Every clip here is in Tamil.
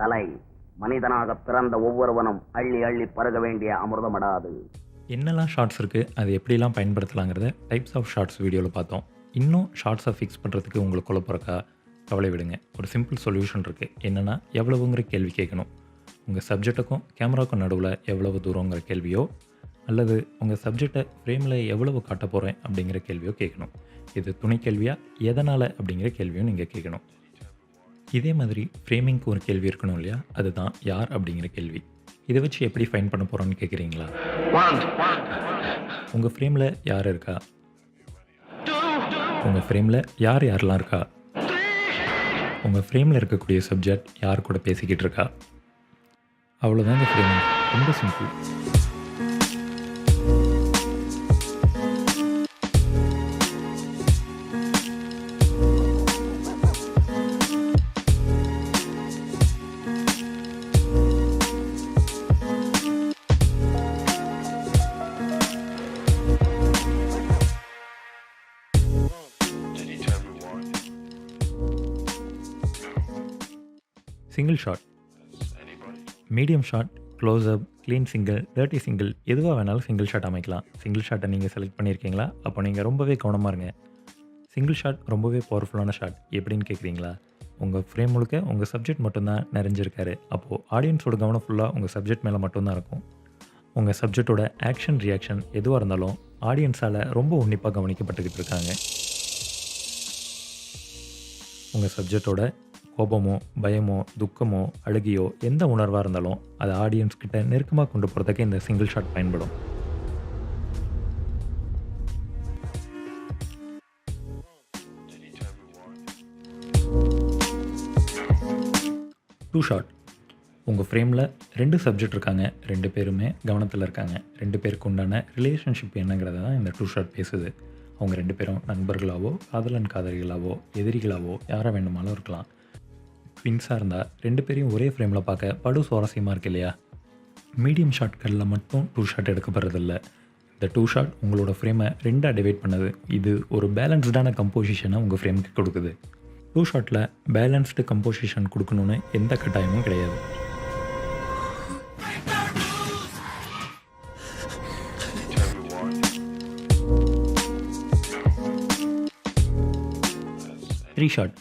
கலை மனிதனாக பிறந்த ஒவ்வொருவனும் அள்ளி அள்ளி பருக வேண்டிய அமிர்தமடாது. என்னெல்லாம் ஷார்ட்ஸ் இருக்குது அது எப்படிலாம் பயன்படுத்தலாங்கிறத டைப்ஸ் ஆஃப் ஷார்ட்ஸ் வீடியோவில் பார்த்தோம். இன்னும் ஷார்ட்ஸை ஃபிக்ஸ் பண்ணுறதுக்கு உங்களுக்கு குழப்பம் கவலை விடுங்க. ஒரு சிம்பிள் சொல்யூஷன் இருக்குது என்னென்னா எவ்வளவுங்கிற கேள்வி கேட்கணும். உங்கள் சப்ஜெக்ட்டுக்கும் கேமராவுக்கும் நடுவில் எவ்வளவு தூரங்கிற கேள்வியோ அல்லது உங்கள் சப்ஜெக்டை ஃப்ரேமில் எவ்வளவு காட்ட போகிறேன் அப்படிங்கிற கேள்வியோ கேட்கணும். இது துணை கேள்வியாக எதனால் அப்படிங்கிற கேள்வியும் நீங்கள் கேட்கணும். இதே மாதிரி ஃப்ரேமிங்க்கு ஒரு கேள்வி இருக்கணும் இல்லையா? அதுதான் யார் அப்படிங்கிற கேள்வி. இதை வச்சு எப்படி ஃபைன் பண்ண போகிறோன்னு கேட்குறீங்களா உங்கள் ஃப்ரேமில் யார் இருக்கா? உங்கள் ஃப்ரேமில் யார் யாரெல்லாம் இருக்கா? உங்கள் ஃப்ரேமில் இருக்கக்கூடிய சப்ஜெக்ட் யார் கூட பேசிக்கிட்டு இருக்கா? அவ்வளோதாங்க ஃப்ரேமிங் ரொம்ப simple single shot medium shot close up clean single dirty single எதுவாக வேணாலும் சிங்கிள் ஷாட் அமைக்கலாம். சிங்கிள் ஷாட்டை நீங்கள் செலக்ட் பண்ணியிருக்கீங்களா அப்போ நீங்கள் ரொம்பவே கவனமாக இருங்க. சிங்கிள் ஷாட் ரொம்பவே பவர்ஃபுல்லான ஷாட் எப்படின்னு கேட்குறீங்களா உங்கள் ஃப்ரேம் முழுக்க உங்கள் சப்ஜெக்ட் மட்டும்தான் நிறைஞ்சிருக்காரு. அப்போது ஆடியன்ஸோட கவனம் ஃபுல்லாக உங்கள் சப்ஜெக்ட் மேலே மட்டும்தான் இருக்கும். உங்கள் சப்ஜெக்டோட ஆக்ஷன் ரியாக்ஷன் எதுவாக இருந்தாலும் ஆடியன்ஸால் ரொம்ப உன்னிப்பாக கவனிக்கப்பட்டுக்கிட்டு இருக்காங்க. உங்கள் சப்ஜெக்டோட கோபமோ பயமோ துக்கமோ அழுகியோ எந்த உணர்வாக இருந்தாலும் அதை ஆடியன்ஸ் கிட்ட நெருக்கமாக கொண்டு போகிறதுக்கு இந்த சிங்கிள் ஷாட் பயன்படும். டூ ஷாட் உங்கள் ஃப்ரேமில் ரெண்டு சப்ஜெக்ட் இருக்காங்க ரெண்டு பேருமே கவனத்தில் இருக்காங்க. ரெண்டு பேருக்கு உண்டான ரிலேஷன்ஷிப் என்னங்கிறத தான் இந்த டூ ஷாட் பேசுது. அவங்க ரெண்டு பேரும் நண்பர்களாவோ காதலன் காதலிகளாவோ எதிரிகளாவோ யாரை வேண்டுமானாலும் இருக்கலாம். ட்வின்ஸாக இருந்தால் ரெண்டு பேரையும் ஒரே ஃப்ரேமில் பார்க்க படு சுவாரஸ்யமாக இருக்கு இல்லையா? மீடியம் ஷாட்களில் மட்டும் டூ ஷாட் எடுக்கப்படுறதில்ல. இந்த டூ ஷாட் உங்களோட ஃப்ரேமை ரெண்டாக டிவைட் பண்ணுது. இது ஒரு பேலன்ஸ்டான கம்போசிஷனை உங்கள் ஃப்ரேமுக்கு கொடுக்குது. டூ ஷாட்டில் பேலன்ஸ்டு கம்போசிஷன் கொடுக்கணுன்னு எந்த கட்டாயமும் கிடையாது. த்ரீ ஷாட்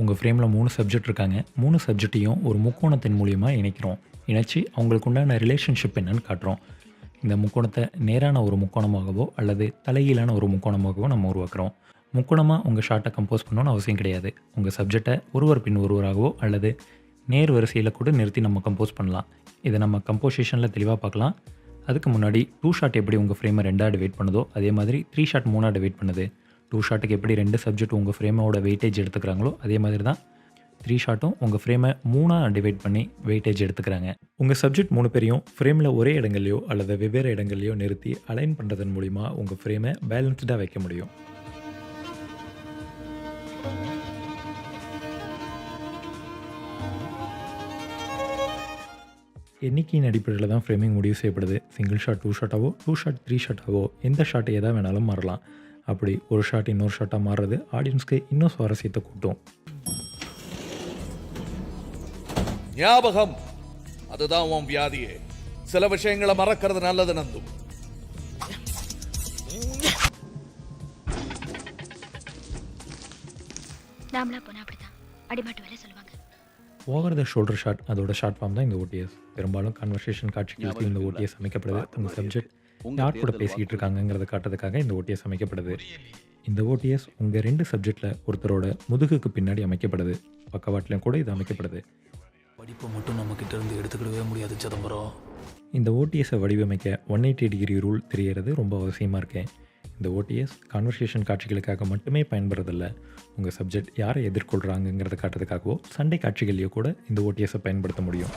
உங்கள் ஃப்ரேமில் மூணு சப்ஜெக்ட் இருக்காங்க. மூணு சப்ஜெக்டையும் ஒரு முக்கோணத்தின் மூலியமாக இணைக்கிறோம். இணைச்சி அவங்களுக்கு உண்டான ரிலேஷன்ஷிப் என்னன்னு காட்டுறோம். இந்த முக்கோணத்தை நேரான ஒரு முக்கோணமாகவோ அல்லது தலைகீழான ஒரு முக்கோணமாகவோ நம்ம உருவாக்குறோம். முக்கோணமாக உங்கள் ஷார்ட்டை கம்போஸ் பண்ணணும்னு அவசியம் கிடையாது. உங்கள் சப்ஜெக்டை ஒருவர் பின் ஒருவராகவோ அல்லது நேர் வரிசையில் கூட நிறுத்தி நம்ம கம்போஸ் பண்ணலாம். இதை நம்ம கம்போசிஷனில் தெளிவாக பார்க்கலாம். அதுக்கு முன்னாடி டூ ஷாட் எப்படி உங்கள் ஃப்ரேமை ரெண்டாக டிவைட் பண்ணுதோ அதே மாதிரி த்ரீ ஷாட் மூணாக டிவைட் பண்ணுது. டூ ஷாட்டுக்கு எப்படி ரெண்டு சப்ஜெக்ட் உங்கள் ஃப்ரேமோட வெயிட்டேஜ் எடுத்துக்கிறாங்களோ அதே மாதிரி தான் த்ரீ ஷாட்டும் உங்கள் ஃப்ரேமை மூணாக டிவைட் பண்ணி வெயிட்டேஜ் எடுத்துக்கிறாங்க. உங்கள் சப்ஜெக்ட் மூணு பேரையும் ஃப்ரேமில் ஒரே இடங்கள்லையோ அல்லது வெவ்வேறு இடங்கள்லையோ நிறுத்தி அலைன் பண்ணுறதன் மூலிமா உங்கள் ஃப்ரேமை பேலன்ஸ்டாக வைக்க முடியும். எண்ணிக்கையின் அடிப்படையில் தான் ஃப்ரேமிங் முடிவு செய்யப்படுது. சிங்கிள் ஷாட் டூ ஷாட்டாவோ டூ ஷாட் த்ரீ ஷாட்டாவோ எந்த ஷாட் எதாக வேணாலும் மாறலாம். அப்படி ஒரு ஷாட் இன்னொரு ஷாட்டாக மாறுறது ஆடியன்ஸ்க்கு இன்னும் சுவாரஸ்யத்தை கூட்டும். ஞாபகம். அதுதான் உன் வியாதியே. சில விஷயங்களை மறக்கிறது நல்லது நந்து. நாமளா போனா அப்படிதான் அடிமாட்டு வேலை சொல்லுவாங்க. ஓவர் த ஷோல்டர் ஷாட் அதோட ஷார்ட் ஃபார்ம் தான் இந்த ஓடிஎஸ் பெரும்பாலும் கான்வர்சேஷன் காட்சிகளுக்கு இந்த ஓடிஎஸ் அமைக்கப்படுது. உங்கள் சப்ஜெக்ட் யார் கூட பேசிக்கிட்டு இருக்காங்கங்கிறத காட்டுறதுக்காக இந்த ஓடிஎஸ் அமைக்கப்படுது. இந்த ஓடிஎஸ் உங்கள் ரெண்டு சப்ஜெக்டில் ஒருத்தரோட முதுகுக்கு பின்னாடி அமைக்கப்படுது. பக்கவாட்டிலையும் கூட இது அமைக்கப்படுது. படிப்பை மட்டும் நம்ம கிட்ட இருந்து எடுத்துக்கிடவே முடியாது சிதம்பரம். இந்த ஓடிஎஸை வடிவமைக்க ஒன் எயிட்டி டிகிரி ரூல் தெரியறது ரொம்ப அவசியமாக இருக்கேன் இந்த ஓடிஎஸ் கான்வர்சேஷன் காட்சிகளுக்காக மட்டுமே பயன்படுறதில்ல. உங்கள் சப்ஜெக்ட் யாரை எதிர்கொள்கிறாங்கங்கிறத காட்டுறதுக்காகவோ சண்டை காட்சிகளையோ கூட இந்த ஓடிஎஸை பயன்படுத்த முடியும்.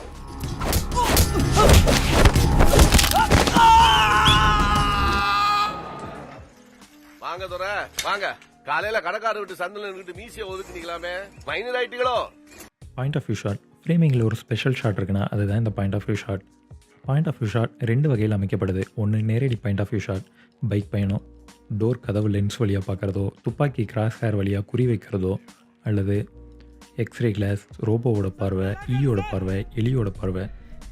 வாங்க துரை வாங்க. காலையில கடைக்காரர் விட்டு சந்தில நின்றுட்டு மீசியை ஒதுக்குனீங்களாமே. மைனர் ஆயிட்டீங்களோ? பாயிண்ட் ஆஃப் வியூ ஷாட் ஃப்ரேமிங்கில் ஒரு ஸ்பெஷல் ஷாட் இருக்குன்னா அதுதான் இந்த point of view shot point of view shot ரெண்டு வகையில் அமைக்கப்படுது. ஒன்று நேரடி point of view shot bike பயணம். டோர் கதவு லென்ஸ் வழியாக பார்க்குறதோ துப்பாக்கி கிராஸ் ஹேர் வழியாக குறி வைக்கிறதோ அல்லது எக்ஸ்ரே கிளாஸ் ரோபோவோட பார்வை e ஈயோட பார்வை எலியோட பார்வை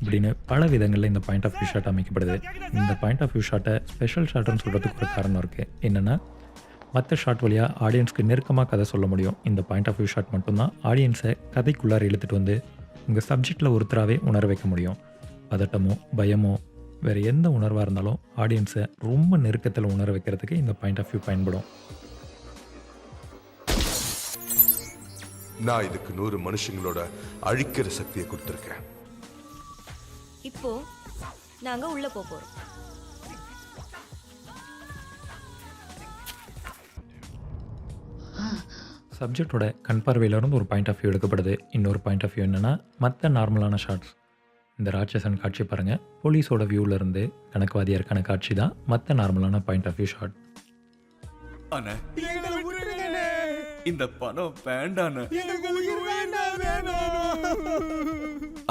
இப்படின்னு பல விதங்களில் இந்த பாயிண்ட் ஆஃப் வியூ ஷாட் அமைக்கப்படுது. இந்த பாயிண்ட் ஆஃப் வியூ ஷாட்டை ஸ்பெஷல் ஷாட்டுன்னு சொல்கிறதுக்கு ஒரு காரணம் இருக்குது என்னென்னா மற்ற ஷாட் வழியாக ஆடியன்ஸ்க்கு நெருக்கமாக கதை சொல்ல முடியும். இந்த பாயிண்ட் ஆஃப் வியூ ஷாட் மட்டும்தான். ஆடியன்ஸை கதைக்குள்ளார இழுத்துட்டு வந்து உங்கள் சப்ஜெக்டில் ஒருத்தராகவே உணர வைக்க முடியும். பதட்டமோ பயமோ வேறு எந்த உணர்வாக இருந்தாலும் ஆடியன்ஸை ரொம்ப நெருக்கத்தில் உணர வைக்கிறதுக்கு இந்த பாயிண்ட் ஆஃப் வியூ பயன்படும். நான் இதுக்கு நூறு மனுஷங்களோட அழிக்கிற சக்தியை கொடுத்துருக்கேன். இப்போ நாங்க உள்ள போப் போறோம் சப்ஜெக்டோட கண் பார்வையிலிருந்து ஒரு பாயிண்ட் ஆஃப் வியூ எடுக்கப்படுது. இன்னொரு பாயிண்ட் ஆஃப் வியூ என்னென்னா மற்ற நார்மலான ஷார்ட்ஸ் இந்த ராட்சசன் காட்சி பாருங்கள் போலீஸோட வியூவில் இருந்து கணக்குவாதியாக இருக்கான காட்சி தான் மற்ற நார்மலான பாயிண்ட் ஆஃப் வியூ ஷாட் அண்ணே. இந்த பணம் வேண்டாண்ணே.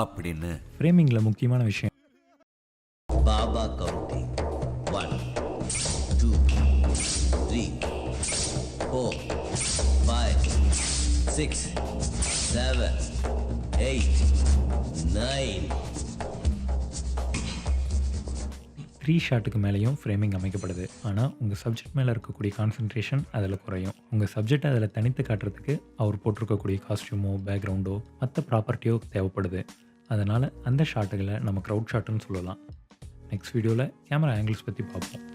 அப்படின்னு ஃப்ரேமிங்கில் முக்கியமான விஷயம் six, seven, eight, nine. Three ஷாட்டுக்கு மேலேயும் ஃப்ரேமிங் அமைக்கப்படுது. ஆனால் உங்கள் சப்ஜெக்ட் மேலே இருக்கக்கூடிய கான்சன்ட்ரேஷன் அதில் குறையும். உங்கள் சப்ஜெக்ட் அதில் தனித்து காட்டுறதுக்கு அவர் போட்டிருக்கக்கூடிய காஸ்டியூமோ பேக்ரவுண்டோ மற்ற ப்ராப்பர்ட்டியோ தேவைப்படுது. அதனால் அந்த ஷாட்டுகளை நம்ம க்ரௌட் ஷாட்டுன்னு சொல்லலாம். நெக்ஸ்ட் வீடியோவில் கேமரா ஆங்கிள்ஸ் பற்றி பார்ப்போம்.